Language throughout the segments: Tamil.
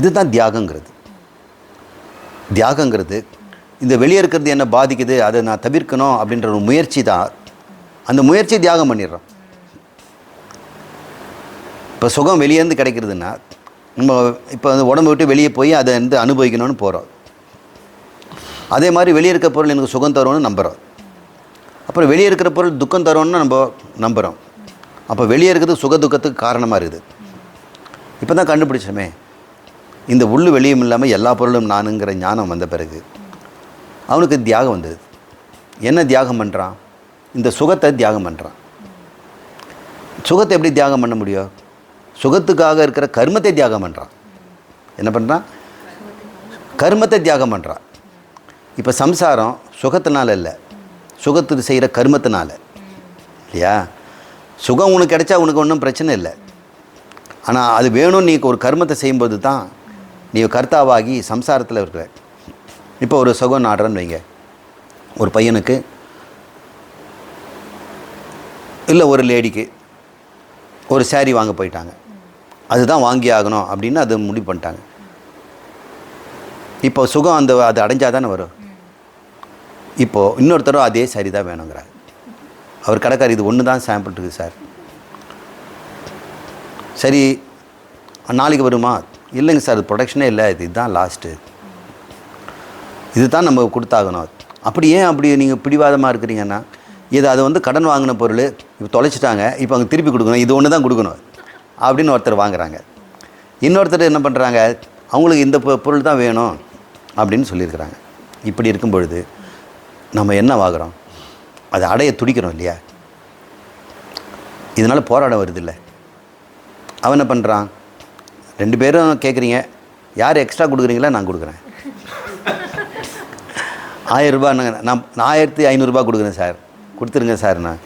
இதுதான் தியாகங்கிறது. தியாகங்கிறது இந்த வெளியே இருக்கிறது என்ன பாதிக்குது அதை நான் தவிர்க்கணும் அப்படின்ற ஒரு முயற்சி தான். அந்த முயற்சி தியாகம் பண்ணிடுறோம். இப்போ சுகம் வெளியேருந்து கிடைக்கிறதுன்னா நம்ம இப்போ வந்து உடம்பு விட்டு வெளியே போய் அதை வந்து அனுபவிக்கணும்னு போகிறோம் அதே மாதிரி வெளியே இருக்க பொருள் எனக்கு சுகம் தரும்னு நம்புகிறோம் அப்புறம் வெளியே இருக்கிற பொருள் துக்கம் தரும்னு நம்ம நம்புகிறோம் அப்போ வெளியே இருக்கிறது சுக துக்கத்துக்கு காரணமாக இருக்குது. இப்போ தான் கண்டுபிடிச்சோமே. இந்த உள்ளு வெளியும் இல்லாமல் எல்லா பொருளும் நானுங்கிற ஞானம் வந்த பிறகு அவனுக்கு தியாகம் வந்தது. என்ன தியாகம் பண்ணுறான் இந்த சுகத்தை தியாகம் பண்ணுறான் சுகத்தை எப்படி தியாகம் பண்ண முடியும்? சுகத்துக்காக இருக்கிற கர்மத்தை தியாகம் பண்ணுறான் என்ன பண்ணுறான் கர்மத்தை தியாகம் பண்ணுறான் இப்போ சம்சாரம் சுகத்தினால இல்லை. சுகத்துக்கு செய்கிற கர்மத்தினால. இல்லையா? சுகம் உனக்கு கிடைச்சா உனக்கு ஒன்றும் பிரச்சனை இல்லை. ஆனால் அது வேணும்னு நீ ஒரு கர்மத்தை செய்யும்போது தான் நீ கர்த்தாவாகி சம்சாரத்தில் இருக்கிற இப்போ ஒரு சுகம் நாடுறன்னு வைங்க. ஒரு பையனுக்கு இல்லை ஒரு லேடிக்கு ஒரு சேரீ வாங்க போயிட்டாங்க. அதுதான் வாங்கி ஆகணும் அப்படின்னு அது முடிவு பண்ணிட்டாங்க. இப்போ சுகம் அந்த அது அடைஞ்சால் தானே வரும். இப்போது இன்னொருத்தரும் அதே saree தான் வேணுங்கிறார். அவர் கடைக்கார் இது ஒன்று தான் சாம்பிள் இருக்குது சார். சரி நாளைக்கு வருமா? இல்லைங்க சார் இது ப்ரொடக்ஷனே இல்லை. இது இதுதான் லாஸ்ட்டு இதுதான் நம்ம கொடுத்தாகணும். அப்படி ஏன் அப்படி நீங்கள் பிடிவாதமாக இருக்கிறீங்கன்னா இது அது வந்து கடன் வாங்கின பொருள் இப்போ தொலைச்சிட்டாங்க இப்போ அவங்க திருப்பி கொடுக்கணும் இது ஒன்று தான் கொடுக்கணும் அப்படின்னு ஒருத்தர் வாங்குறாங்க. இன்னொருத்தர் என்ன பண்ணுறாங்க அவங்களுக்கு இந்த பொ- பொருள் தான் வேணும் அப்படின்னு சொல்லியிருக்கிறாங்க. இப்படி இருக்கும் பொழுது நம்ம என்ன வாங்குறோம்? அதை அடைய துடிக்கிறோம் இல்லையா? இதனால் போராடம் வருது இல்லை. அவன் என்ன பண்ணுறான் ரெண்டு பேரும் கேட்குறீங்க யார் எக்ஸ்ட்ரா கொடுக்குறீங்களா நான் கொடுக்குறேன். ஆயிரரூபா நான் நான் ஆயிரத்தி ஐநூறுரூபா கொடுக்குறேன் சார். கொடுத்துருங்க சார் நான்.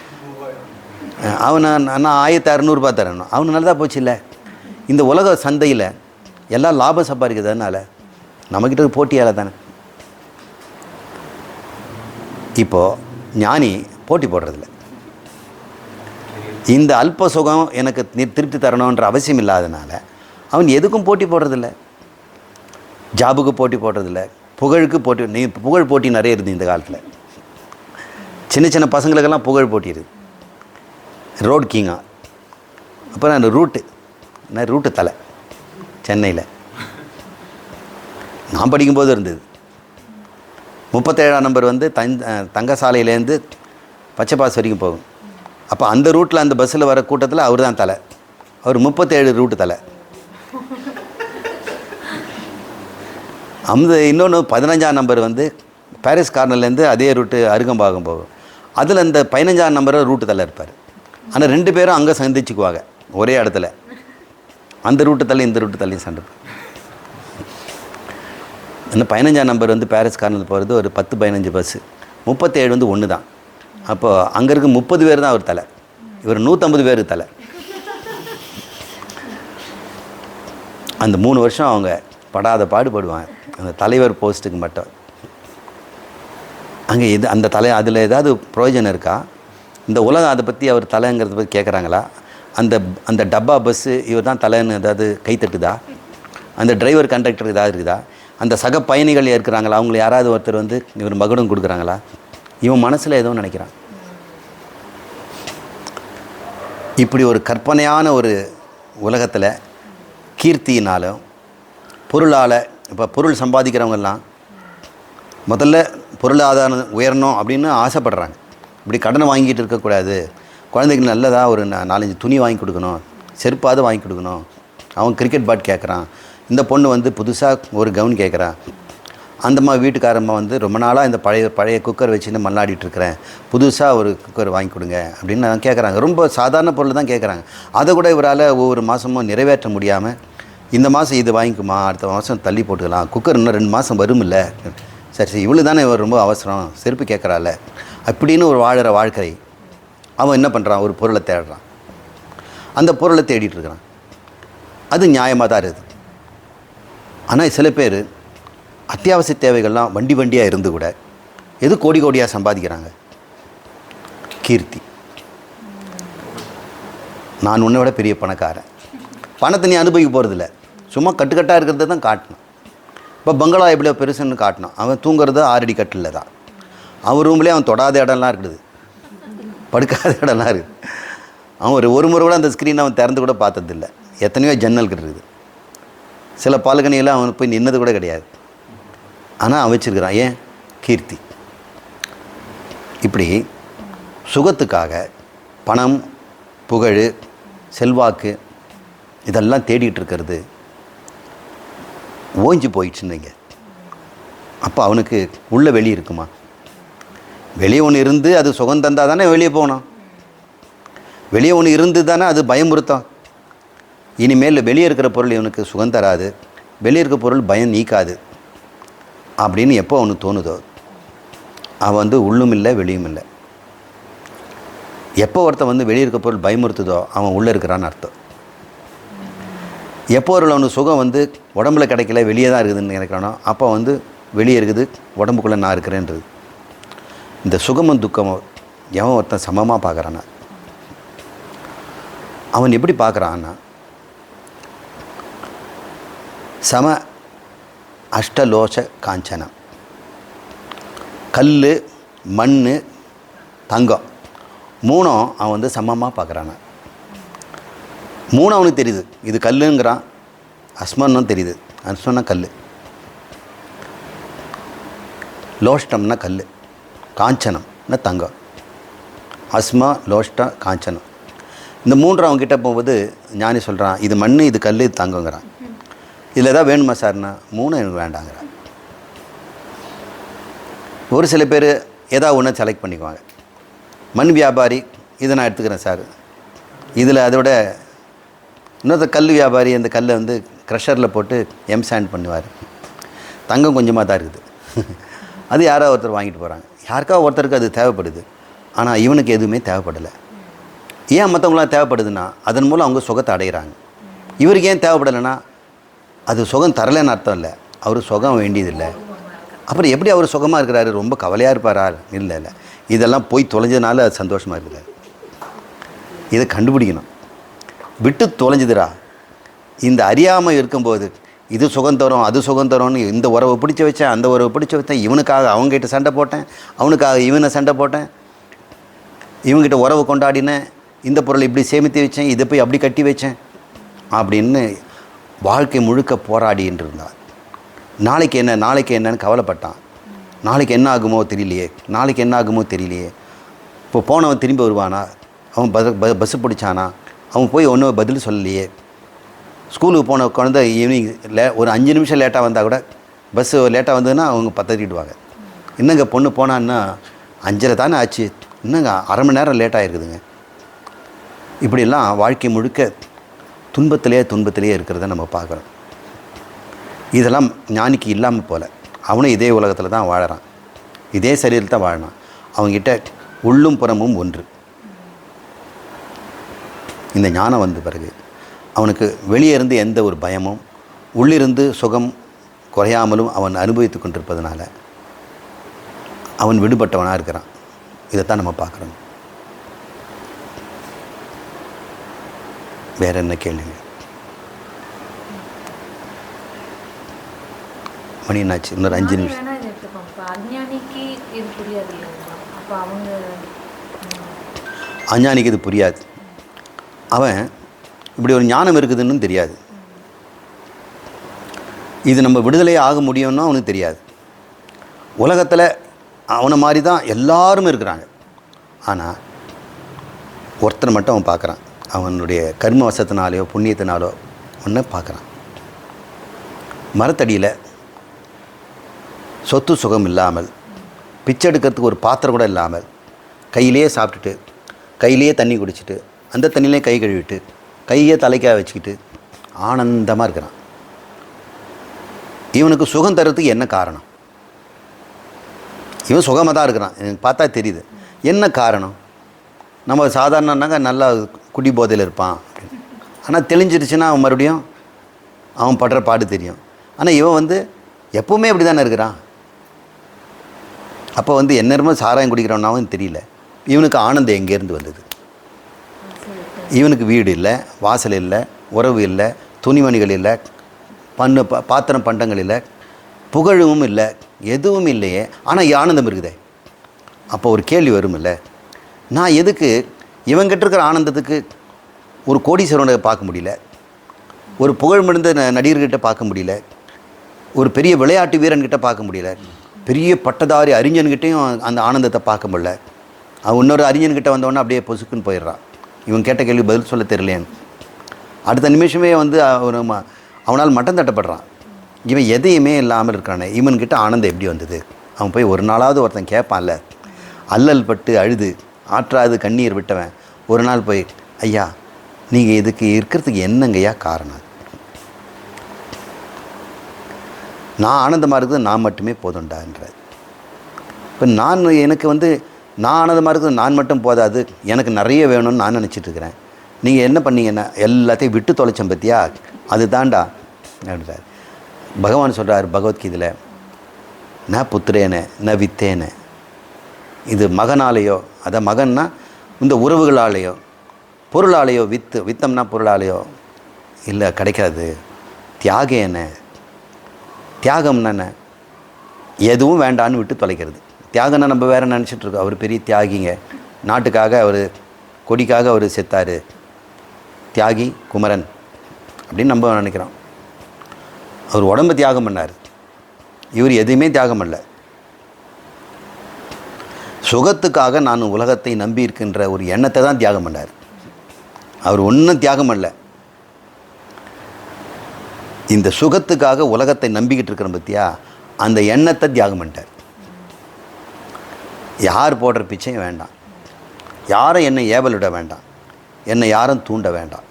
அவனை நான் ஆயிரத்தி அறநூறுபா தரணும் அவனு நல்லதா போச்சு இல்லை. இந்த உலக சந்தையில் எல்லாம் லாபம் சம்பாதிக்கிறதுனால நம்மக்கிட்ட போட்டியால் தானே. இப்போது ஞானி போட்டி போடுறதில்ல. இந்த அல்ப சுகம் எனக்கு நி- திருப்தி தரணுன்ற அவசியம் இல்லாதனால அவன் எதுக்கும் போட்டி போடுறதில்ல. ஜாபுக்கு போட்டி போடுறதில்ல. புகழுக்கு போட்டி நீ புகழ் போட்டி நிறைய இருக்குது இந்த காலத்தில். சின்ன சின்ன பசங்களுக்கெல்லாம் புகழ் போட்டி இருக்குது. ரோட் கீங்கா. அப்புறம் அந்த ரூட்டு. நான் ரூட்டு தலை. சென்னையில். நான் படிக்கும்போது இருந்தது. முப்பத்தேழாம் நம்பர் வந்து தங் தங்க சாலையிலேருந்து பாஸ் வரைக்கும் போகும். அப்போ அந்த ரூட்டில் அந்த பஸ்ஸில் வர கூட்டத்தில் அவர் தான் தலை. அவர் முப்பத்தேழு ரூட்டு தலை. அந்த இன்னொன்று பதினஞ்சாம் நம்பர் வந்து பாரிஸ் கார்னர்லேருந்து அதே ரூட்டு அருகம்பாகம் போகும். அதில் இந்த பதினஞ்சாம் நம்பரை ரூட்டு தலை இருப்பார். ஆனால் ரெண்டு பேரும் அங்கே சந்திச்சுக்குவாங்க ஒரே இடத்துல. அந்த ரூட்டு தள்ளி இந்த ரூட்டு தள்ளி சண்டை அந்த இந்த பதினஞ்சாம் நம்பர் வந்து பாரிஸ் கார்னர் போகிறது ஒரு பத்து பதினஞ்சு பஸ்ஸு முப்பத்தேழு வந்து ஒன்று தான். அப்போது அங்கே இருக்க முப்பது பேர் தான் அவர் தலை. இவர் நூற்றம்பது பேர் தலை. அந்த மூணு வருஷம் அவங்க படாத பாடுபடுவாங்க. அந்த தலைவர் போஸ்ட்டுக்கு மட்டும். அங்கே இது அந்த தலை அதில் ஏதாவது பிரயோஜனம் இருக்கா? இந்த உலகம் அதை பற்றி அவர் தலைங்கிறத பற்றி கேட்குறாங்களா? அந்த அந்த டப்பா பஸ்ஸு இவர் தான் தலைன்னு ஏதாவது கைத்தட்டுதா அந்த டிரைவர் கண்டக்டர் ஏதாவது இருக்குதா? அந்த சக பயணிகள் இருக்கிறாங்களா அவங்கள யாராவது ஒருத்தர் வந்து இவர் மகுடம் கொடுக்குறாங்களா? இவன் மனசில் ஏதோ நினைக்கிறான். இப்படி ஒரு கற்பனையான ஒரு உலகத்தில் கீர்த்தியினாலும் பொருளால் இப்போ பொருள் சம்பாதிக்கிறவங்கெல்லாம் முதல்ல பொருளாதாரம் உயரணும் அப்படின்னு ஆசைப்படுறாங்க. இப்படி கடனை வாங்கிட்டு இருக்கக்கூடாது. குழந்தைக்கு நல்லதாக ஒரு நாலஞ்சு துணி வாங்கி கொடுக்கணும். செருப்பாவது வாங்கி கொடுக்கணும். அவன் கிரிக்கெட் பேட் கேட்குறான். இந்த பொண்ணு வந்து புதுசாக ஒரு கவுன் கேட்குறான் அந்தம்மா வீட்டுக்காரம்மா வந்து ரொம்ப நாளாக இந்த பழைய பழைய குக்கர் வச்சுன்னு மல்லாடிட்டுருக்கிறேன் புதுசாக ஒரு குக்கர் வாங்கி கொடுங்க அப்படின்னு கேட்குறாங்க. ரொம்ப சாதாரண பொருள் தான் கேட்குறாங்க. அதை கூட இவரால் ஒவ்வொரு மாதமும் நிறைவேற்ற முடியாமல் இந்த மாதம் இது வாங்கிக்குமா அடுத்த மாதம் தள்ளி போட்டுக்கலாம். குக்கர் இன்னும் ரெண்டு மாதம் வரும்ல. சரி சரி இவ்வளோ தானே இவர் ரொம்ப அவசரம். செருப்பு கேட்குறாள் அப்படின்னு ஒரு வாழ்கிற வாழ்க்கை. அவன் என்ன பண்ணுறான் ஒரு பொருளை தேடுறான். அந்த பொருளை தேடிட்டு இருக்கிறான். அது நியாயமாக தான் இருக்குது. ஆனால் சில பேர் அத்தியாவசிய தேவைகள்லாம் வண்டி வண்டியாக இருந்து கூட எது கோடி கோடியாக சம்பாதிக்கிறாங்க? கீர்த்தி. நான் உன்னை விட பெரிய பணக்காரன். பணத்தை நீ அனுபவிக்க போகிறதில்ல சும்மா கட்டுக்கட்டாக இருக்கிறத தான் காட்டணும். இப்போ பங்களா எப்படியோ பெருசுன்னு காட்டணும். அவன் தூங்குறது ஆறடி கட்டில் தான். அவன் ரூம்லேயே அவன் தொடாத இடம்லாம் இருக்குது. படுக்காத இடம்லாம் இருக்குது. அவன் ஒரு ஒரு முறை கூட அந்த ஸ்க்ரீனை அவன் திறந்து கூட பார்த்ததில்ல. எத்தனையோ ஜன்னல் இருக்குது. சில பால்கனியெல்லாம் அவன் போய் நின்னது கூட கிடையாது. ஆனால் அவன் வச்சிருக்கிறான். ஏன்? கீர்த்தி. இப்படி சுகத்துக்காக பணம் புகழ் செல்வாக்கு இதெல்லாம் தேடிட்டு இருக்கிறது ஓஞ்சி போயிடுச்சுன்னு அப்போ அவனுக்கு உள்ளே வெளியே இருக்குமா? வெளியே ஒன்று இருந்து அது சுகம் தந்தால் தானே வெளியே போகணும். வெளியே ஒன்று இருந்து தானே அது பயமுறுத்தம். இனிமேல் வெளியே இருக்கிற பொருள் இவனுக்கு சுகம் தராது. வெளியே இருக்கிற பொருள் பயம் நீக்காது. அப்படின்னு எப்போ அவனுக்கு தோணுதோ. அவன் வந்து உள்ளும் இல்லை வெளியும் இல்லை. எப்போ ஒருத்தன் வந்து வெளியே இருக்க பொருள் பயமுறுத்துதோ அவன் உள்ளே இருக்கிறான்னு அர்த்தம். எப்போ ஒரு ஒன்று சுகம் வந்து உடம்புல கிடைக்கல வெளியே தான் இருக்குதுன்னு நினைக்கிறானோ அப்போ வந்து வெளியே இருக்குது உடம்புக்குள்ளே நான் இருக்கிறேன்றது. இந்த சுகமும் துக்கமும் எவன் ஒருத்தன் சமமாக பார்க்குறானா அவன் எப்படி பார்க்குறான்னா? சம அஷ்டலோச காஞ்சனம் கல் மண் தங்கம் மூணும் அவன் வந்து சமமாக பார்க்குறான மூணு அவனுக்கு தெரியுது. இது கல்லுங்கிறான். அஸ்மன்னும் தெரியுது. அஸ்மன்னா கல் லோஷ்டம்னா கல் காஞ்சனம்னா தங்கம். அஸ்மா லோஷ்டம் காஞ்சனம். இந்த மூன்று அவங்க போகும்போது ஞானி சொல்கிறான் இது மண் இது கல் இது தங்கங்கிறான். இதில் எதாவது வேணுமா சார்னா மூணு எனக்கு வேண்டாங்கிறான். ஒரு சில பேர் ஏதாவது ஒன்று செலக்ட் பண்ணிக்குவாங்க. மண் வியாபாரி இதை நான் எடுத்துக்கிறேன் சார். இதில் அதோட இன்னொருத்த கல் வியாபாரி அந்த கல்லை வந்து க்ரஷரில் போட்டு எம் சாண்ட் பண்ணுவார். தங்கம் கொஞ்சமாக தான் இருக்குது. அது யாரோ ஒருத்தர் வாங்கிட்டு போகிறாங்க யாருக்கா ஒருத்தருக்கு அது தேவைப்படுது. ஆனால் இவனுக்கு எதுவுமே தேவைப்படலை. ஏன் மற்றவங்களாம் தேவைப்படுதுன்னா அதன் மூலம் அவங்க சுகத்தை அடைகிறாங்க இவருக்கு ஏன் தேவைப்படலைன்னா அது சுகம் தரலைன்னு அர்த்தம் இல்லை. அவர் சுகம் வேண்டியதில்லை. அப்புறம் எப்படி அவர் சுகமாக இருக்கிறாரு? ரொம்ப கவலையாக இருப்பாரா? இல்லை இல்லை. இதெல்லாம் போய் தொலைஞ்சதுனால அது சந்தோஷமாக இருக்குது. இதை கண்டுபிடிக்கணும். விட்டு தொலைஞ்சுதுடா. இந்த அறியாமல் இருக்கும்போது இது சுகம் தரும் அது சுகம் தரும்னு இந்த உறவை பிடிச்சி வச்சேன் அந்த உறவை பிடிச்சி வச்சேன் இவனுக்காக அவங்ககிட்ட சண்டை போட்டேன் அவனுக்காக இவனை சண்டை போட்டேன். இவங்ககிட்ட உறவு கொண்டாடினேன் இந்த பொருளை இப்படி சேமித்து வச்சேன் இதை போய் அப்படி கட்டி வச்சேன் அப்படின்னு வாழ்க்கை முழுக்க போராடின்னு இருந்தான் நாளைக்கு என்ன நாளைக்கு என்னன்னு கவலைப்பட்டான். நாளைக்கு என்ன ஆகுமோ தெரியலையே நாளைக்கு என்ன ஆகுமோ தெரியலையே. இப்போ போனவன் திரும்பி வருவானா? அவன் பஸ் பஸ்ஸு பிடிச்சானா? அவன் போய் ஒன்றும் பதில் சொல்லலையே. ஸ்கூலுக்கு போன குழந்த ஈவினிங் லே ஒரு அஞ்சு நிமிஷம் லேட்டாக வந்தால் கூட பஸ்ஸு லேட்டாக வந்ததுன்னா அவங்க பத்தட்டிடுவாங்க என்னங்க பொண்ணு போனான்னா அஞ்சரை தானே ஆச்சு. என்னங்க அரை மணி நேரம் லேட்டாக இருக்குதுங்க. இப்படிலாம் வாழ்க்கை முழுக்க துன்பத்திலேயே துன்பத்திலேயே இருக்கிறத நம்ம பார்க்குறோம். இதெல்லாம் ஞானிக்கு இல்லாமல் போல அவனும் இதே உலகத்தில் தான் வாழறான். இதே சரீரத்தில் தான் வாழறான். அவங்ககிட்ட உள்ளும் புறமும் ஒன்று. இந்த ஞானம் வந்த பிறகு அவனுக்கு வெளியே இருந்து எந்த ஒரு பயமும் உள்ளிருந்து சுகம் குறையாமலும் அவன் அனுபவித்து கொண்டிருப்பதனால அவன் விடுபட்டவனாக இருக்கிறான். இதைத்தான் நம்ம பார்க்குறோம். வேற என்ன கேள்விங்க மணி என்னாச்சு? இன்னொரு அஞ்சு நிமிஷம். அஞ்ஞானிக்கு இது புரியாது இல்லைங்களா அப்போ அவங்க ம், அஞ்ஞானிக்கு இது புரியாது அவன் இப்படி ஒரு ஞானம் இருக்குதுன்னு தெரியாது. இது நம்ம விடுதலை ஆக முடியும்னு அவனுக்கு தெரியாது. உலகத்தில் அவனை மாதிரி தான் எல்லாரும் இருக்கிறாங்க. ஆனால் ஒருத்தனை மட்டும் அவன் பார்க்குறான். அவனுடைய கர்ம வசத்தினாலேயோ புண்ணியத்தினாலோ ஒன்றை பார்க்குறான். மரத்தடியில் சொத்து சுகம் இல்லாமல் பிச்சை எடுக்கிறதுக்கு ஒரு பாத்திரம் கூட இல்லாமல் கையிலேயே சாப்பிட்டுட்டு கையிலேயே தண்ணி குடிச்சிட்டு அந்த தண்ணியிலே கை கழுவிட்டு கையை தலைக்காக வச்சுக்கிட்டு ஆனந்தமாக இருக்கிறான். இவனுக்கு சுகம் தரத்துக்கு என்ன காரணம்? இவன் சுகமாக தான் இருக்கிறான். எனக்கு பார்த்தா தெரியுது. என்ன காரணம்? நம்ம சாதாரணனாங்க நல்லா குடி போதையில் இருப்பான் அப்படின்னு. ஆனால் தெளிஞ்சிருச்சுன்னா அவன் மறுபடியும் அவன் படுற பாடு தெரியும். ஆனால் இவன் வந்து எப்பவுமே அப்படி தானே இருக்கிறான். அப்போ வந்து எந்நேரமும் சாராயம் குடிக்கிறவனாவும் தெரியல. இவனுக்கு ஆனந்தம் எங்கேருந்து வந்தது? இவனுக்கு வீடு இல்லை வாசல் இல்லை உறவு இல்லை துணிமணிகள் இல்லை பண்ணு ப பாத்திரம் பண்டங்கள் இல்லை புகழும் இல்லை எதுவும் இல்லையே. ஆனால் ஆனந்தம் இருக்குதே. அப்போ ஒரு கேள்வி வரும்ல நான் எதுக்கு இவங்கிட்ட இருக்கிற ஆனந்தத்துக்கு ஒரு கோடீஸ்வரனை பார்க்க முடியல? ஒரு புகழ் மிகுந்த ந- நடிகர்கிட்ட பார்க்க முடியல? ஒரு பெரிய விளையாட்டு வீரன்கிட்ட பார்க்க முடியல? பெரிய பட்டதாரி அறிஞன்கிட்டையும் அந்த ஆனந்தத்தை பார்க்க முடியல? அவன் இன்னொரு அறிஞன்கிட்ட வந்தவொடனே அப்படியே பொசுக்குன்னு போயிடுறான். இவன் கேட்ட கேள்வி பதில் சொல்ல தெரியலேன்னு அடுத்த நிமிஷமே வந்து அவன் ம- அவனால் மட்டம் தட்டப்படுறான். இவன் எதையுமே இல்லாமல் இருக்கானே. இவன்கிட்ட ஆனந்தம் எப்படி வந்தது? அவன் போய் ஒரு நாளாவது ஒருத்தன் கேட்பான்ல அல்லல் பட்டு அழுது ஆற்றாது கண்ணீர் விட்டவன். ஒரு நாள் போய் ஐயா நீங்கள் இதுக்கு இருக்கிறதுக்கு என்னங்கய்யா காரணம்? நான் ஆனந்தமாக இருக்குது நான் மட்டுமே போதும்டான்றார் இப்போ நான் எனக்கு வந்து நான் அது மாதிரி நான் மட்டும் போதாது. எனக்கு நிறைய வேணும்னு நான் நினச்சிட்ருக்கிறேன் நீங்கள் என்ன பண்ணீங்கன்னா எல்லாத்தையும் விட்டு தொலைச்சேன் பற்றியா அது தாண்டா அப்படின்றார். பகவான் சொல்கிறார் பகவத்கீதையில் நான் புத்திரேனே ந வித்தேனே. இது மகனாலேயோ அதான் மகன்னா இந்த உறவுகளாலேயோ பொருளாலேயோ வித்து வித்தம்னா பொருளாலேயோ இல்லை கிடைக்காது. தியாகேன. தியாகம்னா என்ன? எதுவும் வேண்டான்னு விட்டு தொலைக்கிறது. தியாகம்னா நம்ம வேறு நினச்சிட்ருக்கோம் அவர் பெரிய தியாகிங்க. நாட்டுக்காக அவர் கொடிக்காக அவர் செத்தார். தியாகி குமரன் அப்படின்னு நம்ம நினைக்கிறோம். அவர் உடம்பு தியாகம் பண்ணார். இவர் எதையுமே தியாகம் பண்ணல. சுகத்துக்காக நான் உலகத்தை நம்பி இருக்கின்ற ஒரு எண்ணத்தை தான் தியாகம் பண்ணார். அவர் ஒன்றும் தியாகம் பண்ணல. இந்த சுகத்துக்காக உலகத்தை நம்பிக்கிட்டு இருக்கிறேன் பத்தியா? அந்த எண்ணத்தை தியாகம் பண்ணிட்டார். யார் போடுற பிச்சையும் வேண்டாம். யாரும் என்னை ஏவலிட வேண்டாம். என்னை யாரும் தூண்ட வேண்டாம்.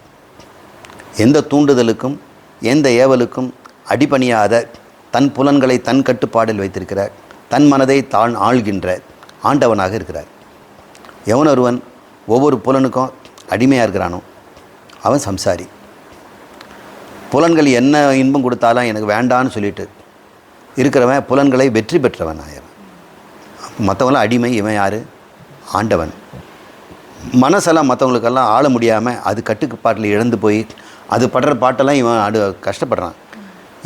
எந்த தூண்டுதலுக்கும் எந்த ஏவலுக்கும் அடிபணியாத தன் புலன்களை தன் கட்டுப்பாடில் வைத்திருக்கிற தன் மனதை தான் ஆள்கின்ற ஆண்டவனாக இருக்கிறார். எவன் ஒருவன் ஒவ்வொரு புலனுக்கும் அடிமையாக இருக்கிறானோ அவன் சம்சாரி. புலன்கள் என்ன இன்பம் கொடுத்தாலும் எனக்கு வேண்டான்னு சொல்லிட்டு இருக்கிறவன் புலன்களை வெற்றி பெற்றவன் ஆயிரம் மற்றவங்களாம் அடிமை இவன் யார்? ஆண்டவன். மனசெல்லாம் மற்றவங்களுக்கெல்லாம் ஆள முடியாமல் அது கட்டுப்பாட்டில் இழந்து போய் அது படுற பாட்டெல்லாம் இவன் அடு கஷ்டப்படுறான்.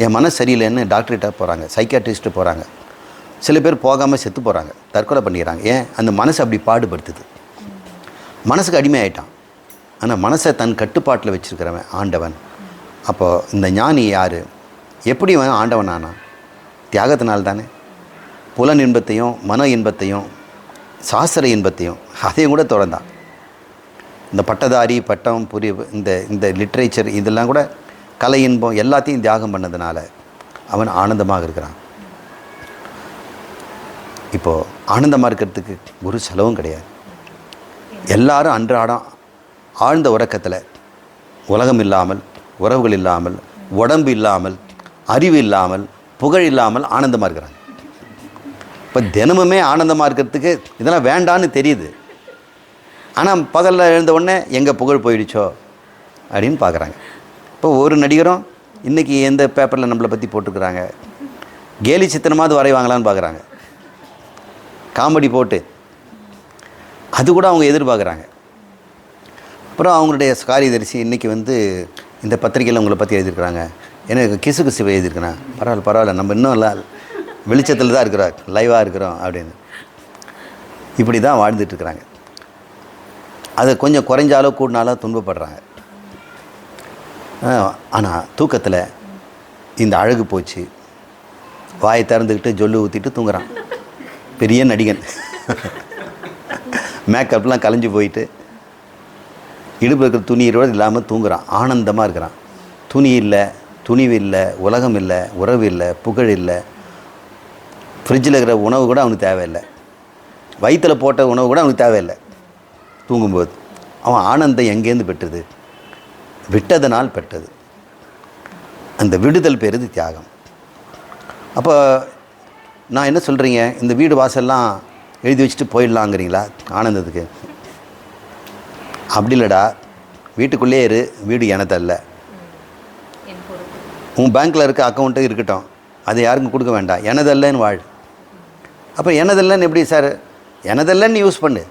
என் மனசு சரியில்லைன்னு டாக்டர்கிட்ட போகிறாங்க சைக்காட்ரிஸ்ட்டு போகிறாங்க சில பேர் போகாமல் செத்து போகிறாங்க தற்கொலை பண்ணிக்கிறாங்க. ஏன்? அந்த மனசு அப்படி பாடுபடுத்துது. மனசுக்கு அடிமை ஆயிட்டான். ஆனால் மனசை தன் கட்டுப்பாட்டில் வச்சுருக்கிறவன் ஆண்டவன். அப்போது இந்த ஞானி யார்? எப்படி இவன் ஆண்டவன் ஆனான் தியாகத்தினால் தானே புலன் இன்பத்தையும் மன இன்பத்தையும் சாஸ்திர இன்பத்தையும் அதையும் கூட தொடர்ந்தான். இந்த பட்டதாரி பட்டம் புரி இந்த இந்த லிட்ரேச்சர் இதெல்லாம் கூட கலை இன்பம் எல்லாத்தையும் தியாகம் பண்ணதுனால அவன் ஆனந்தமாக இருக்கிறான். இப்போது ஆனந்தமாக இருக்கிறதுக்கு ஒரு செலவும் கிடையாது. எல்லாரும் அன்றாடம் ஆழ்ந்த உறக்கத்தில் உலகம் இல்லாமல் உறவுகள் இல்லாமல் உடம்பு இல்லாமல் அறிவு இல்லாமல் புகழ் இல்லாமல் ஆனந்தமாக இருக்கிறாங்க. இப்போ தினமுமே ஆனந்தமாக இருக்கிறதுக்கு இதெல்லாம் வேண்டான்னு தெரியுது. ஆனால் பகலில் எழுந்த உடனே எங்கே புகழ் போயிடுச்சோ அப்படின்னு பார்க்குறாங்க இப்போ ஒரு நடிகரும் இன்றைக்கி எந்த பேப்பரில் நம்மளை பற்றி போட்டுக்கிறாங்க கேலி சித்திரமாவது வரைவாங்களான்னு பார்க்குறாங்க காமெடி போட்டு. அது கூட அவங்க எதிர்பார்க்குறாங்க அப்புறம் அவங்களுடைய காரியதரிசி இன்றைக்கி வந்து இந்த பத்திரிக்கையில் உங்களை பற்றி எழுதியிருக்கிறாங்க. எனக்கு கிசு கிசு எழுதியிருக்கிறேன். பரவாயில்ல பரவாயில்ல நம்ம இன்னும் இல்லை வெளிச்சத்தில் தான் இருக்கிறோம் லைவாக இருக்கிறோம் அப்படின்னு. இப்படி தான் வாழ்ந்துட்டுருக்குறாங்க. அது கொஞ்சம் குறைஞ்சாலோ கூடினாலோ துன்பப்படுறாங்க. ஆனால் தூக்கத்தில் இந்த அழகு போச்சு. வாயை திறந்துக்கிட்டு ஜொல்லு ஊற்றிட்டு தூங்குறான். பெரிய நடிகன். மேக்கப்லாம் கலைஞ்சு போயிட்டு இடுப்பு இருக்கிற துணியோடு இல்லாமல் தூங்குறான். ஆனந்தமாக இருக்கிறான். துணி இல்லை துணிவு இல்லை உலகம் இல்லை உறவு இல்லை புகழ் இல்லை ஃப்ரிட்ஜில் இருக்கிற உணவு கூட அவனுக்கு தேவையில்லை. வயிற்றில் போட்ட உணவு கூட அவனுக்கு தேவையில்லை. தூங்கும்போது. அவன் ஆனந்தம் எங்கேருந்து பெற்றது? விட்டதனால் பெற்றது. அந்த விடுதல் பெறுது தியாகம். அப்போ நான் என்ன சொல்கிறீங்க இந்த வீடு வாசல்லாம் எழுதி வச்சுட்டு போயிடலாங்கிறீங்களா? ஆனந்தத்துக்கு. அப்படி இல்லைடா. வீட்டுக்குள்ளேயே இரு. வீடு எனத்தல்ல என் பொறுப்பு. உன் பேங்க்கில் இருக்க அக்கௌண்ட்டு இருக்கட்டும். அதை யாருக்கும் கொடுக்க வேண்டாம். எனதல்லன்னு வாழ். அப்போ எனதல்லன்னு எப்படி சார்? எனதல்லன்னு யூஸ் பண்ணு.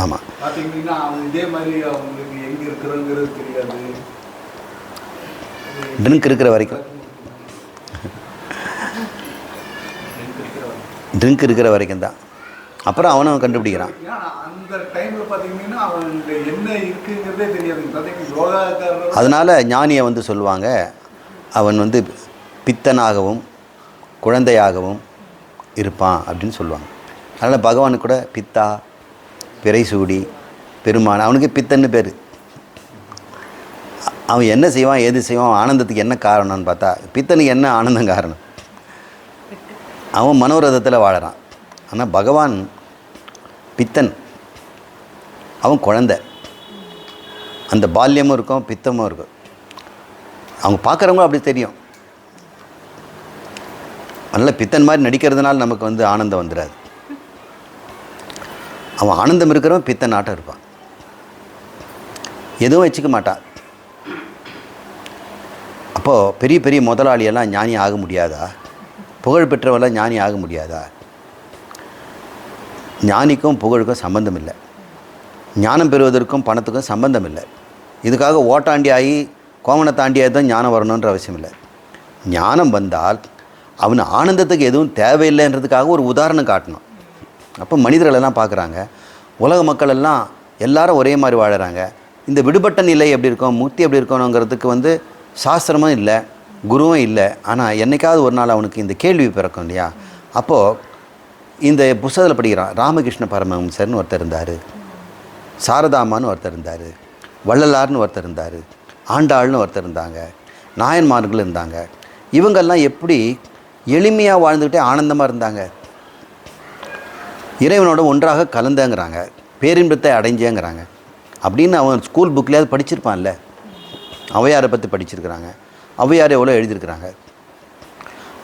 ஆமாம் ட்ரிங்க் இருக்கிற வரைக்கும். ட்ரிங்க் இருக்கிற வரைக்கும். தான். அப்புறம் அவனும் கண்டுபிடிக்கிறான். ஏன்னா அந்த டைமில் பார்த்தீங்கன்னா அவங்களுக்கு என்ன தெரியாது. அதனால் ஞானியை வந்து சொல்லுவாங்க அவன் வந்து பித்தனாகவும் குழந்தையாகவும் இருப்பான் அப்படின்னு சொல்லுவாங்க. அதனால் பகவானுக்கு கூட பித்தா பிறைசூடி பெருமான் அவனுக்கு பித்தன்னு பேர். அவன் என்ன செய்வான் எது செய்வான் ஆனந்தத்துக்கு என்ன காரணம்னு பார்த்தா பித்தனுக்கு என்ன ஆனந்தம் காரணம்? அவன் மனோரதத்தில் வாழறான். ஆனால் பகவான் பித்தன் அவன் குழந்தை. அந்த பால்யமும் இருக்கும் பித்தமும் இருக்கும். அவங்க பார்க்குறவங்க அப்படி தெரியும். நல்ல பித்தன் மாதிரி நடிக்கிறதுனால நமக்கு வந்து ஆனந்தம் வந்துடாது அவன் ஆனந்தம் இருக்கிறவன் பித்தன் ஆட்டம் இருப்பான். எதுவும் வச்சுக்க மாட்டான். அப்போது பெரிய பெரிய முதலாளியெல்லாம் ஞானி ஆக முடியாதா? புகழ் பெற்றவெல்லாம் ஞானி ஆக முடியாதா? ஞானிக்கும் புகழுக்கும் சம்பந்தம் இல்லை. ஞானம் பெறுவதற்கும் பணத்துக்கும் சம்பந்தம் இல்லை. இதுக்காக ஓட்டாண்டி ஆகி கோமனை தாண்டியாக தான் ஞானம் வரணுன்ற அவசியம் இல்லை. ஞானம் வந்தால் அவன் ஆனந்தத்துக்கு எதுவும் தேவையில்லைன்றதுக்காக ஒரு உதாரணம் காட்டணும். அப்போ மனிதர்களெல்லாம் பார்க்குறாங்க உலக மக்கள் எல்லாம் எல்லாரும் ஒரே மாதிரி வாழறாங்க. இந்த விடுபட்ட நிலை எப்படி இருக்கும் முக்தி எப்படி இருக்கணுங்கிறதுக்கு வந்து சாஸ்திரமும் இல்லை குருவும் இல்லை. ஆனால் என்னைக்காவது ஒரு நாள் அவனுக்கு இந்த கேள்வி பிறக்கும் இல்லையா? அப்போது இந்த புஸ்தகத்தில் படிக்கிறான் ராமகிருஷ்ண பரமஹம்சர்னு ஒருத்தர் இருந்தார். சாரதாமான்னு ஒருத்தர் இருந்தார். வள்ளலார்னு ஒருத்தர் இருந்தார் ஆண்டாள்னு ஒருத்தர் இருந்தாங்க நாயன்மார்கள் இருந்தாங்க. இவங்கெல்லாம் எப்படி எளிமையாக வாழ்ந்துக்கிட்டே ஆனந்தமாக இருந்தாங்க? இறைவனோட ஒன்றாக கலந்தேங்கிறாங்க பேரின்பத்தை அடைஞ்சேங்கிறாங்க. அப்படின்னு அவன் ஸ்கூல் புக்லேயாவது படிச்சிருப்பான்ல அவையாரை பற்றி படிச்சிருக்கிறாங்க. ஔவையார் எவ்வளோ எழுதியிருக்கிறாங்க?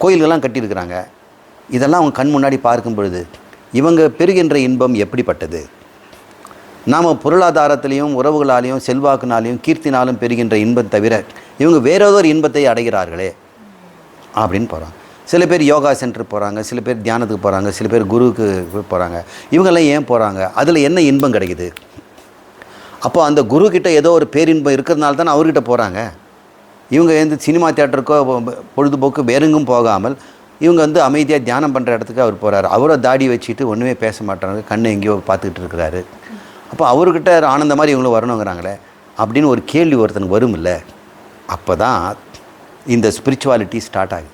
கோயில்கள்லாம் கட்டியிருக்கிறாங்க. இதெல்லாம் அவங்க கண் முன்னாடி பார்க்கும் பொழுது இவங்க பெறுகின்ற இன்பம் எப்படிப்பட்டது? நாம் பொருளாதாரத்திலையும் உறவுகளாலையும் செல்வாக்குனாலையும் கீர்த்தினாலும் பெறுகின்ற இன்பம் தவிர இவங்க வேறொரு இன்பத்தை அடைகிறார்களே அப்படின்னு போகிறாங்க சில பேர் யோகா சென்டர் போகிறாங்க சில பேர் தியானத்துக்கு போகிறாங்க சில பேர் குருவுக்கு போகிறாங்க இவங்கெல்லாம் ஏன் போகிறாங்க அதில் என்ன இன்பம் கிடைக்குது? அப்போ அந்த குரு ஏதோ ஒரு பேரின்பம் இருக்கிறதுனால தானே அவர்கிட்ட போகிறாங்க இவங்க வந்து சினிமா தேட்டருக்கோ பொழுதுபோக்கு வேறெங்கும் போகாமல் இவங்க வந்து அமைதியாக தியானம் பண்ணுற இடத்துக்கு அவர் போகிறார் அவரை தாடி வச்சுட்டு ஒன்றுமே பேச மாட்டாங்க கண்ணை எங்கேயோ பார்த்துக்கிட்டு இருக்கிறாரு. அப்போ அவர்கிட்ட ஆனந்த மாதிரி இவங்களும் வரணுங்கிறாங்களே அப்படின்னு ஒரு கேள்வி ஒருத்தனுக்கு வரும் இல்லை அப்போ தான் இந்த ஸ்பிரிச்சுவாலிட்டி ஸ்டார்ட் ஆகுது.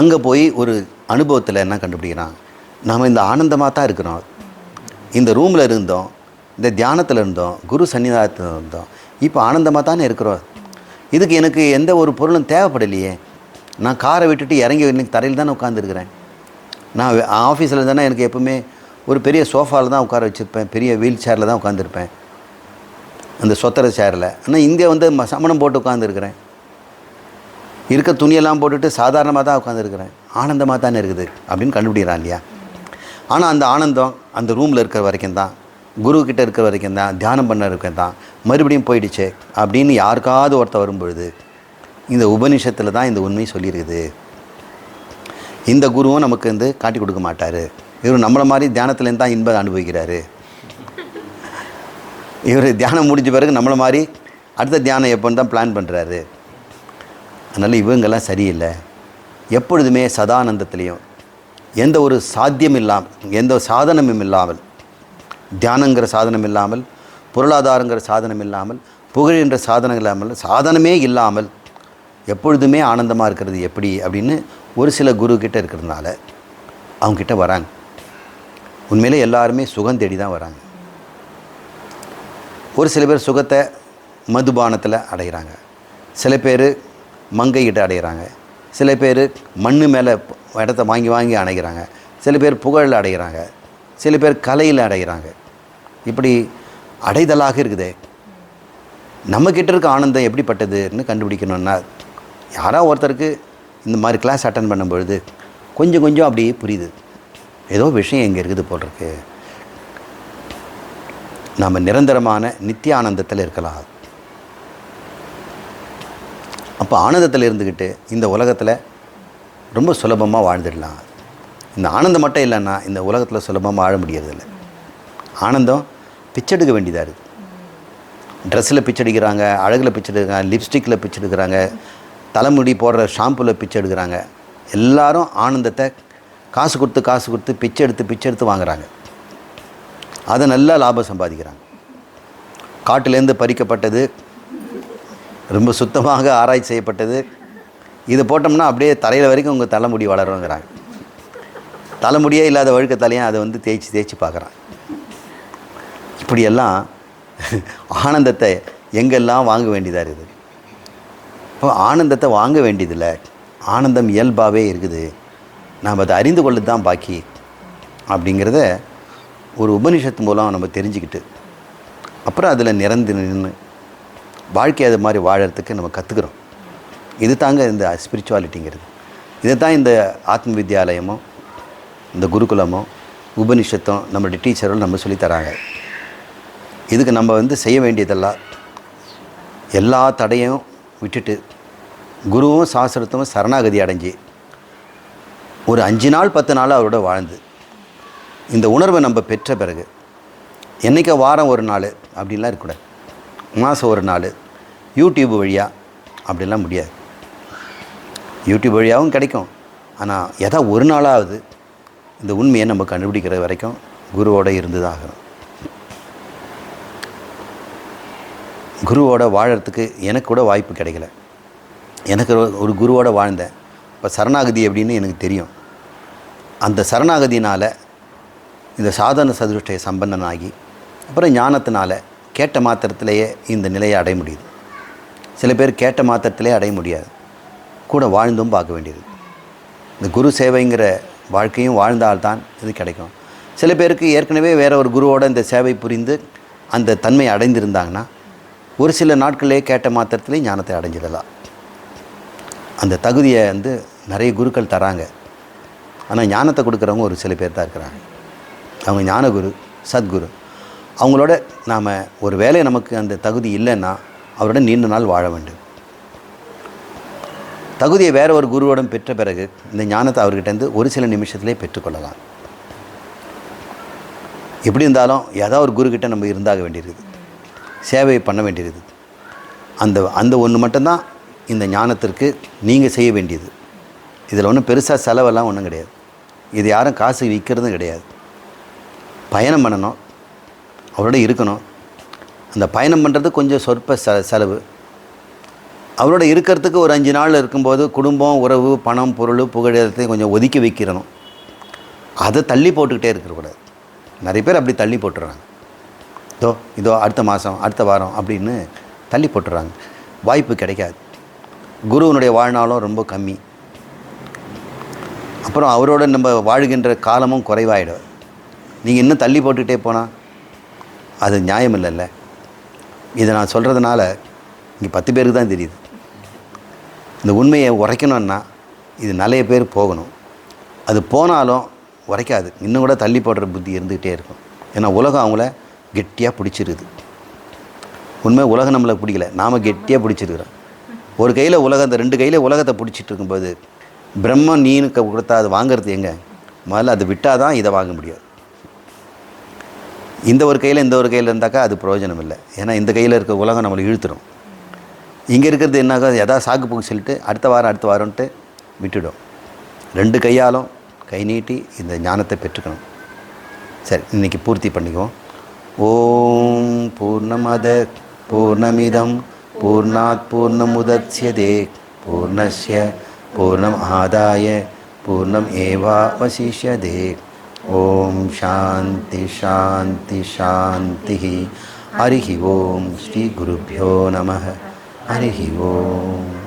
அங்கே போய் ஒரு அனுபவத்தில் என்ன கண்டுபிடிக்கிறான் நாம் இந்த ஆனந்தமாக தான் இருக்கிறோம். இந்த ரூமில் இருந்தோம் இந்த தியானத்தில் இருந்தோம் குரு சன்னிதானத்தில் இருந்தோம் இப்போ ஆனந்தமாக தானே இருக்கிறோம். இதுக்கு எனக்கு எந்த ஒரு பொருளும் தேவைப்படலையே. நான் காரை விட்டுட்டு இறங்கி இன்னைக்கு தரையில் தானே உட்காந்துருக்குறேன் நான் ஆஃபீஸில் தானே எனக்கு எப்பவுமே ஒரு பெரிய சோஃபாவில் தான் உட்கார வச்சுருப்பேன் பெரிய வீல் சேரில் தான் உட்காந்துருப்பேன் அந்த சொத்தர சேரில் ஆனால் இங்கே வந்து ம- சமணம் போட்டு உட்காந்துருக்கிறேன் இருக்க துணியெல்லாம் போட்டுட்டு சாதாரணமாக தான் உட்காந்துருக்கிறேன் ஆனந்தமாக தானே இருக்குது அப்படின்னு கண்டுபிடிக்கிறான் இல்லையா? ஆனால் அந்த ஆனந்தம் அந்த ரூமில் இருக்கிற வரைக்கும் தான் குரு இருக்கிற வரைக்கும் தான் தியானம் பண்ண வரைக்கும் தான் மறுபடியும் போயிடுச்சு அப்படின்னு யாருக்காவது ஒருத்தர் வரும்பொழுது இந்த உபனிஷத்தில் தான் இந்த உண்மை சொல்லியிருக்குது. இந்த குருவும் நமக்கு வந்து காட்டி கொடுக்க மாட்டார். இவர் நம்மளை மாதிரி தியானத்துலேருந்து தான் இன்பம் அனுபவிக்கிறாரு. இவர் தியானம் முடிஞ்ச பிறகு நம்மளை மாதிரி அடுத்த தியானம் எப்போன்னு தான் பிளான் பண்ணுறாரு அதனால் இவங்கெல்லாம் சரியில்லை. எப்பொழுதுமே சதானந்தத்துலேயும் எந்த ஒரு சாத்தியம் இல்லாமல் எந்த ஒரு சாதனமும் இல்லாமல் தியானங்கிற சாதனம் இல்லாமல் பொருளாதாரங்கிற சாதனம் இல்லாமல் புகழின்ற சாதனம் இல்லாமல் சாதனமே இல்லாமல் எப்பொழுதுமே ஆனந்தமாக இருக்கிறது எப்படி அப்படின்னு ஒரு சில குரு கிட்ட இருக்கிறதுனால அவங்கக்கிட்ட வராங்க. உண்மையிலே எல்லாருமே சுகம் தேடி தான் வராங்க. ஒரு சில பேர் சுகத்தை மதுபானத்தில் அடைகிறாங்க சில பேர் மங்கையிட்ட அடைகிறாங்க சில பேர் மண் மேலே இடத்த வாங்கி வாங்கி அடைகிறாங்க சில பேர் புகழில் அடைகிறாங்க சில பேர் கலையில் அடைகிறாங்க இப்படி அடைதலாக இருக்குதே. நம்மக்கிட்ட இருக்க ஆனந்தம் எப்படிப்பட்டதுன்னு கண்டுபிடிக்கணும்னா யாரோ ஒருத்தருக்கு இந்த மாதிரி கிளாஸ் அட்டன் பண்ணும்பொழுது கொஞ்சம் கொஞ்சம் அப்படியே புரியுது. ஏதோ விஷயம் இங்கே இருக்குது போல் இருக்கு நாம் நிரந்தரமான நித்திய ஆனந்தத்தில் இருக்கலாம். அப்போ ஆனந்தத்தில் இருந்துக்கிட்டு இந்த உலகத்தில் ரொம்ப சுலபமாக வாழ்ந்துடலாம். இந்த ஆனந்தம் மட்டும் இல்லைன்னா இந்த உலகத்தில் சுலபமாக வாழ முடியறதில்ல. ஆனந்தம் பிச்செடுக்க வேண்டியதாக இருக்குது ட்ரெஸ்ஸில் பிச்செடுக்கிறாங்க அழகில் பிச்செடுக்கிறாங்க லிப்ஸ்டிக்கில் பிச்செடுக்கிறாங்க தலைமுடி போடுற ஷாம்புவில் பிச்சை எடுக்கிறாங்க எல்லாரும் ஆனந்தத்தை காசு கொடுத்து காசு கொடுத்து பிச்சை எடுத்து பிச்சை எடுத்து வாங்குறாங்க. அதை நல்லா லாபம் சம்பாதிக்கிறாங்க. காட்டிலேருந்து பறிக்கப்பட்டது ரொம்ப சுத்தமாக ஆராய்ச்சி செய்யப்பட்டது. இது போட்டோம்னா அப்படியே தரையில் வரைக்கும் உங்கள் தலைமுடி வளருங்கிறாங்க தலைமுடியே இல்லாத வழுக்க தலையும் அதை வந்து தேய்ச்சி தேய்ச்சி பார்க்குறான் இப்படியெல்லாம் ஆனந்தத்தை எங்கெல்லாம் வாங்க வேண்டியதாக இருக்குது? இப்போ ஆனந்தத்தை வாங்க வேண்டியதில்லை. ஆனந்தம் இயல்பாகவே இருக்குது. நாம் அதை அறிந்து கொள்ளது தான் பாக்கி. அப்படிங்கிறத ஒரு உபனிஷத்து மூலம் நம்ம தெரிஞ்சுக்கிட்டு அப்புறம் அதில் நிறந்து நின்று வாழ்க்கை அது மாதிரி வாழறதுக்கு நம்ம கற்றுக்குறோம் இது தாங்க இந்த ஸ்பிரிச்சுவாலிட்டிங்கிறது இதை தான் இந்த ஆத்ம வித்யாலயமோ இந்த குருகுலமோ உபனிஷத்தும் நம்மளுடைய டீச்சரும் நம்ம சொல்லித்தராங்க இதுக்கு நம்ம வந்து செய்ய வேண்டியதெல்லாம் எல்லா தடையும் விட்டுட்டு குருவும் சாஸ்திரத்தும் சரணாகதி அடைஞ்சு ஒரு அஞ்சு நாள் பத்து நாள் அவரோட வாழ்ந்து. இந்த உணர்வை நம்ம பெற்ற பிறகு என்றைக்கு வாரம் ஒரு நாள் அப்படின்லாம் இருக்கக்கூடாது. மாதம் ஒரு நாள் யூடியூப் வழியாக அப்படிலாம் முடியாது. யூடியூப் வழியாகவும் கிடைக்கும். ஆனால் எதா ஒரு நாளாவது இந்த உண்மையை நம்ம கண்டுபிடிக்கிற வரைக்கும் குருவோட இருந்து தான் ஆகணும். குருவோட வாழறதுக்கு எனக்கு கூட வாய்ப்பு கிடைக்கல. எனக்கு ஒரு- ஒரு குருவோட வாழ்ந்தேன். இப்போ சரணாகதி அப்படின்னு எனக்கு தெரியும். அந்த சரணாகதினால் இந்த சாதன சதுஷ்டய சம்பந்தனாகி அப்புறம் ஞானத்தினால் கேட்ட மாத்திரத்திலேயே இந்த நிலையை அடைய முடியுது. சில பேர் கேட்ட மாத்திரத்திலே அடைய முடியாது. கூட வாழ்ந்தும் பார்க்க வேண்டியது. இந்த குரு சேவைங்கிற வாழ்க்கையும் வாழ்ந்தால்தான் இது கிடைக்கும். சில பேருக்கு ஏற்கனவே வேற ஒரு குருவோட இந்த சேவை புரிந்து அந்த தன்மை அடைந்திருந்தாங்கன்னா ஒரு சில நாட்களே கேட்ட மாத்திரத்திலே ஞானத்தை அடைஞ்சிடலாம். அந்த தகுதியை வந்து நிறைய குருக்கள் தராங்க. ஆனால் ஞானத்தை கொடுக்குறவங்க ஒரு சில பேர் தான் இருக்கிறாங்க. அவங்க ஞானகுரு சத்குரு. அவங்களோட நாம் ஒரு வேலை நமக்கு அந்த தகுதி இல்லைன்னா அவரோட நீண்ட நாள் வாழ வேண்டும். தகுதியை வேற ஒரு குருவோடம் பெற்ற பிறகு இந்த ஞானத்தை அவர்கிட்டேருந்து ஒரு சில நிமிஷத்திலே பெற்றுக்கொள்ளலாம் எப்படி இருந்தாலும் ஏதாவது ஒரு குருக்கிட்ட நம்ம இருந்தாக வேண்டியிருக்குது. சேவை பண்ண வேண்டியிருக்குது. அந்த அந்த ஒன்று மட்டும்தான் இந்த ஞானத்திற்கு நீங்கள் செய்ய வேண்டியது. இதில் ஒன்றும் பெருசாக செலவெல்லாம் ஒன்றும் கிடையாது. இது யாரும் காசு விற்கிறதும் கிடையாது. பயணம் பண்ணணும். அவரோட இருக்கணும். அந்த பயணம் பண்ணுறது கொஞ்சம் சொற்ப செ செலவு. அவரோட இருக்கிறதுக்கு ஒரு அஞ்சு நாள் இருக்கும்போது குடும்பம் உறவு பணம் பொருள் புகழத்தையும் கொஞ்சம் ஒதுக்கி வைக்கிறணும். அதை தள்ளி போட்டுக்கிட்டே இருக்கக்கூடாது. நிறைய பேர் அப்படி தள்ளி போட்டுறாங்க இதோ இதோ அடுத்த மாதம் அடுத்த வாரம் அப்படின்னு தள்ளி போட்டுறாங்க வாய்ப்பு கிடைக்காது. குருவனுடைய வாழ்நாளும் ரொம்ப கம்மி. அப்புறம் அவரோட நம்ம வாழ்கின்ற காலமும் குறைவாயிடும். நீங்கள் இன்னும் தள்ளி போட்டுக்கிட்டே போனால் அது நியாயம் இல்லைல்ல இதை நான் சொல்கிறதுனால இங்கே பத்து பேருக்கு தான் தெரியுது. இந்த உண்மையை உரைக்கணும்னா இது நிறைய பேர் போகணும். அது போனாலும் உரைக்காது. இன்னும் கூட தள்ளி போடுற புத்தி இருந்துக்கிட்டே இருக்கும். ஏன்னா உலகம் அவங்கள கெட்டியாக பிடிச்சிருது. உண்மை உலகம் நம்மளை பிடிக்கல. நாம் கெட்டியாக பிடிச்சிருக்கிறோம். ஒரு கையில் உலகம் ரெண்டு கையில் உலகத்தை பிடிச்சிட்டு இருக்கும்போது பிரம்மன் நீனு கொடுத்தா அது வாங்குறது எங்கே? முதல்ல அது விட்டால் தான் இதை வாங்க முடியாது. இந்த ஒரு கையில் இந்த ஒரு கையில் இருந்தாக்கா அது பிரயோஜனம் இல்லை ஏன்னா இந்த கையில் இருக்க உலகம் நம்மளை இழுத்துடும் இங்கே இருக்கிறது என்னாக்கா எதாவது சாக்கு போக்கு சொல்லிட்டு அடுத்த வாரம் அடுத்த வாரம்ன்ட்டு விட்டுடும். ரெண்டு கையாலும் கை நீட்டி இந்த ஞானத்தை பெற்றுக்கணும். சரி இன்றைக்கி பூர்த்தி பண்ணிக்குவோம். ஓம் பூர்ணமத பூர்ணமிதம் பூர்ணாத் பூர்ணமுதட்சியதே பூர்ணஸ்ய पूर्णम आदाय पूर्णम् ओम शांति शांति शांति हरि ओम श्री गुरुभ्यो नमः। हरि ओम।